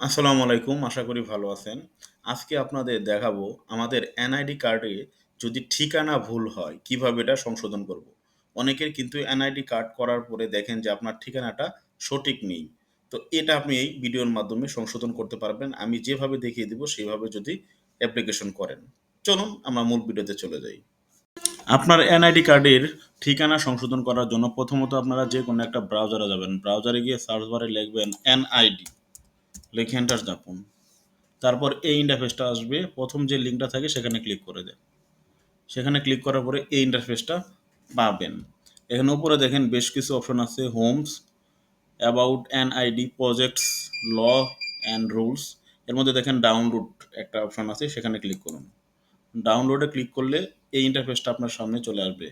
আসসালামু আলাইকুম, আশা করি ভালো আছেন। আজকে আপনাদের দেখাবো আমাদের এনআইডি কার্ডে যদি ঠিকানা ভুল হয়, কীভাবে এটা সংশোধন করব। অনেকের কিন্তু এনআইডি কার্ড করার পরে দেখেন যে আপনার ঠিকানাটা সঠিক নেই। তো এটা আপনি এই ভিডিওর মাধ্যমে সংশোধন করতে পারবেন। আমি যেভাবে দেখিয়ে দিব, সেইভাবে যদি অ্যাপ্লিকেশন করেন। চলুন, আমরা মূল ভিডিওতে চলে যাই। আপনার এনআইডি কার্ডের ঠিকানা সংশোধন করার জন্য প্রথমত আপনারা যে কোনো একটা ব্রাউজারে যাবেন। ব্রাউজারে গিয়ে সার্চ বারে লিখবেন এনআইডি। লিখে এন্টার চাপুন তারপর এই ইন্টারফেসটা আসবে, প্রথম যে লিঙ্কটা থাকে সেখানে ক্লিক করে দেন। সেখানে ক্লিক করার পরে এই ইন্টারফেসটা পাবেন। এখানে উপরে দেখেন বেশ কিছু অপশন আছে homes about an ID projects law and rules এর মধ্যে দেখেন ডাউনলোড একটা অপশন আছে, সেখানে ক্লিক করুন। ডাউনলোডে ক্লিক করলে এই ইন্টারফেসটা আপনার সামনে চলে আসবে।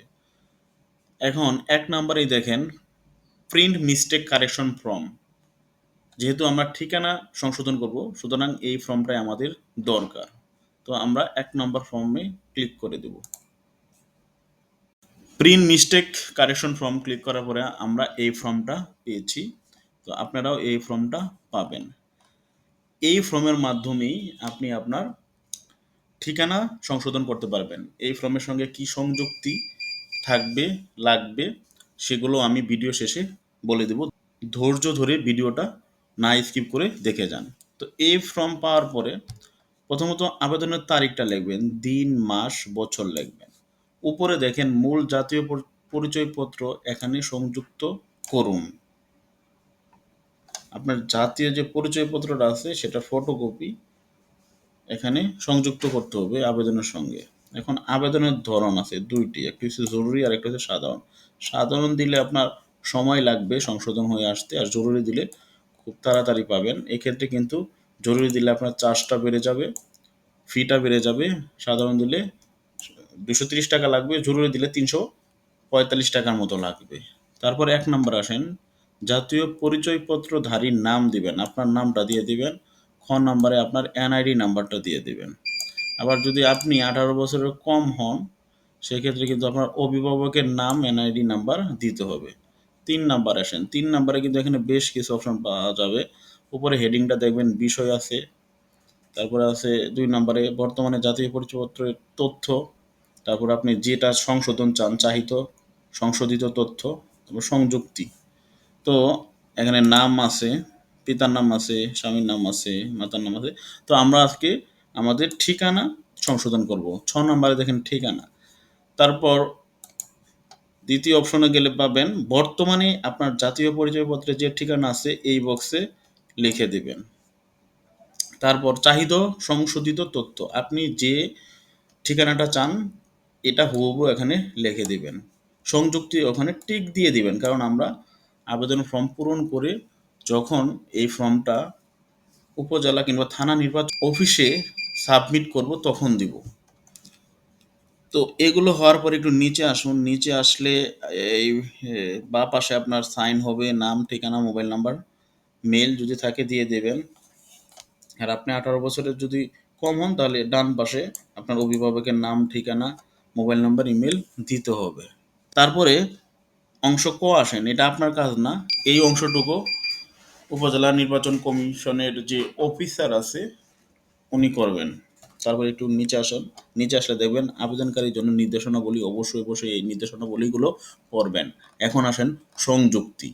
এখন এক নাম্বারেই দেখেন প্রিন্ট মিস্টেক কারেকশন ফর্ম যেহেতু আমরা ঠিকানা সংশোধন করব, সুতরাং এই ফর্মটাই আমাদের দরকার। তো আমরা এক নম্বর ফর্মে ক্লিক করে দেব। Print mistake correction form click করার পরে আমরা এই ফর্মটা পেয়েছি। তো আপনারাও এই ফর্মটা পাবেন। এই ফর্মের মাধ্যমেই আপনি আপনার ঠিকানা সংশোধন করতে পারবেন। এই ফর্মের সঙ্গে কি সংযুক্তি থাকবে, লাগবে, সেগুলো আমি ভিডিও শেষে বলে দেব। ধৈর্য ধরে ভিডিওটা না স্কিপ করে দেখে যান। তো এই ফর্ম পাওয়ার পরে প্রথমত আবেদনের তারিখটা লিখবেন, দিন, মাস, বছর লিখবেন। উপরে দেখেন মূল জাতীয় পরিচয়পত্র এখানে সংযুক্ত করুন। আপনার জাতীয় যে পরিচয়পত্রটা আছে সেটা ফটোকপি এখানে সংযুক্ত করতে হবে আবেদনের সঙ্গে। এখন আবেদনের ধরন আছে দুইটি, একটি হচ্ছে জরুরি আর একটা হচ্ছে সাধারণ। সাধারণ দিলে আপনার সময় লাগবে সংশোধন হয়ে আসতে, আর জরুরি দিলে খুব তাড়াতাড়ি পাবেন। এক্ষেত্রে কিন্তু জরুরি দিলে আপনার চার্জটা বেড়ে যাবে, ফিটা বেড়ে যাবে। সাধারণ দিলে দুশো তিরিশ টাকা লাগবে, জরুরি দিলে তিনশো পঁয়তাল্লিশ টাকার মতো লাগবে। তারপর এক নম্বর আসেন, জাতীয় পরিচয়পত্রধারীর নাম দিবেন, আপনার নামটা দিয়ে দিবেন, খ নম্বরে আপনার এনআইডি নাম্বারটা দিয়ে দিবেন। আবার যদি আপনি আঠারো বছরের কম হন, সেক্ষেত্রে কিন্তু আপনার অভিভাবকের নাম, এনআইডি নাম্বার দিতে হবে। তিন নাম্বার আসেন। তিন নাম্বারে কিন্তু এখানে বেশ কিছু অপশন পাওয়া যাবে। উপরে হেডিংটা দেখবেন, বিষয় আছে। তারপরে আছে দুই নম্বরে, বর্তমানে জাতীয় পরিচয়পত্রের তথ্য। তারপর আপনি যেটা সংশোধন চান, চাহিত, সংশোধিত তথ্য, তারপর সংযুক্তি। তো এখানে নাম আছে, পিতার নাম আছে, স্বামীর নাম আছে, মাতার নাম আছে। তো আমরা আজকে আমাদের ঠিকানা সংশোধন করব। ছ নম্বরে দেখেন ঠিকানা। তারপর দ্বিতীয় অপশনে গেলে পাবেন, বর্তমানে আপনার জাতীয় পরিচয়পত্রে যে ঠিকানা আছে, এই বক্সে লিখে দিবেন। তারপর চাহিদা সংশোধিত তথ্য, আপনি যে ঠিকানাটা চান, এটা হুবহু এখানে লিখে দিবেন। সংযুক্তি ওখানে টিক দিয়ে দিবেন, কারণ আমরা আবেদন ফর্ম পূরণ করে যখন এই ফর্মটা উপজেলা কিংবা থানা নির্বাচন অফিসে সাবমিট করব, তখন দিব। তো এগুলো হওয়ার পর একটু নিচে আসুন। নিচে আসলে এই বা পাশে আপনার সাইন হবে, নাম, ঠিকানা, মোবাইল নাম্বার মেল যদি থাকে দিয়ে দেবেন। আর আপনি আঠারো বছরের যদি কম হন, তাহলে ডান পাশে আপনার অভিভাবকের নাম, ঠিকানা, মোবাইল নাম্বার ইমেল দিতে হবে। তারপরে অংশ ক আসেন, এটা আপনার কাজ না। এই অংশটুকু উপজেলা নির্বাচন কমিশনের যে অফিসার আছে, উনি করবেন। তারপর একটু নিচে আসুন। নিচে আসলে দেখবেন আবেদনকারীর জন্য নির্দেশনাবলী অবশ্যই অবশ্যই এই নির্দেশনাবলীগুলো পড়বেন। এখন আসেন সংযুক্তি।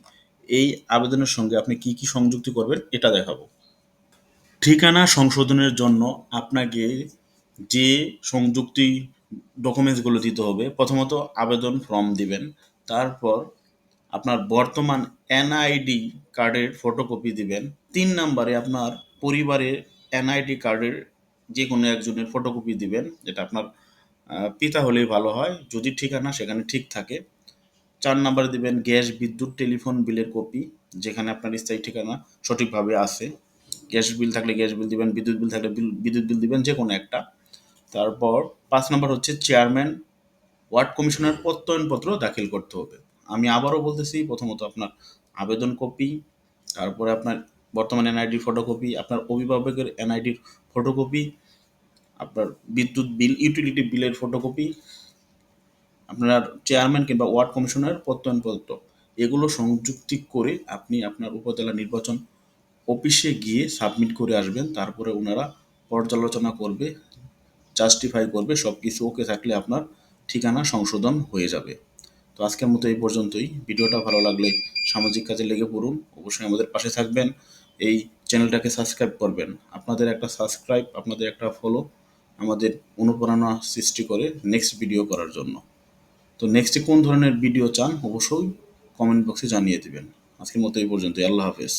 এই আবেদনের সঙ্গে আপনি কি কি সংযুক্তি করবেন এটা দেখাবো। ঠিকানা সংশোধনের জন্য আপনাকে যে সংযুক্তি ডকুমেন্টসগুলো দিতে হবে, প্রথমত আবেদন ফর্ম দিবেন, তারপর আপনার বর্তমান এনআইডি কার্ডের ফটোকপি দিবেন, তিন নম্বরে আপনার পরিবারের এনআইডি কার্ডের যে কোনো একজনের ফটোকপি দিবেন, যেটা আপনার পিতা হলেই ভালো হয়। যদি ঠিকানা সেখানে ঠিক থাকে, চার নাম্বারে দিবেন গ্যাস বিদ্যুৎ টেলিফোন বিলের কপি যেখানে আপনার স্থায়ী ঠিকানা সঠিকভাবে আছে। গ্যাস বিল থাকলে গ্যাস বিল দিবেন, বিদ্যুৎ বিল থাকলে বিল, বিদ্যুৎ বিল দিবেন যে কোনো একটা। তারপর পাঁচ নম্বর হচ্ছে চেয়ারম্যান ওয়ার্ড কমিশনের প্রত্যয়নপত্র দাখিল করতে হবে। আমি আবারও বলতেছি, প্রথমত আপনার আবেদন কপি তারপরে আপনার বর্তমান এনআইডির ফটোকপি আপনার অভিভাবকের এনআইডির ফটোকপি আপনার বিদ্যুৎ বিল ইউটিলিটি বিলের ফটোকপি আপনার চেয়ারম্যান কিংবা ওয়ার্ড কমিশনের প্রত্যয়নপত্র, এগুলো সংযুক্তি করে আপনি আপনার উপজেলা নির্বাচন অফিসে গিয়ে সাবমিট করে আসবেন। তারপরে ওনারা পর্যালোচনা করবে জাস্টিফাই করবে সব কিছু ওকে থাকলে আপনার ঠিকানা সংশোধন হয়ে যাবে। তো আজকের মতো এই পর্যন্তই। ভিডিওটা ভালো লাগলে সামাজিক কাজে লেগে পড়ুন। অবশ্যই আমাদের পাশে থাকবেন। এই চ্যানেলটাকে সাবস্ক্রাইব করবেন। আপনাদের একটা সাবস্ক্রাইব আপনাদের একটা ফলো আমাদের অনুপ্রেরণা সৃষ্টি করে নেক্সট ভিডিও করার জন্য। তো নেক্সটে কোন ধরনের ভিডিও চান অবশ্যই কমেন্ট বক্সে জানিয়ে দেবেন। আজকের মতো এই পর্যন্ত আল্লাহ হাফেজ।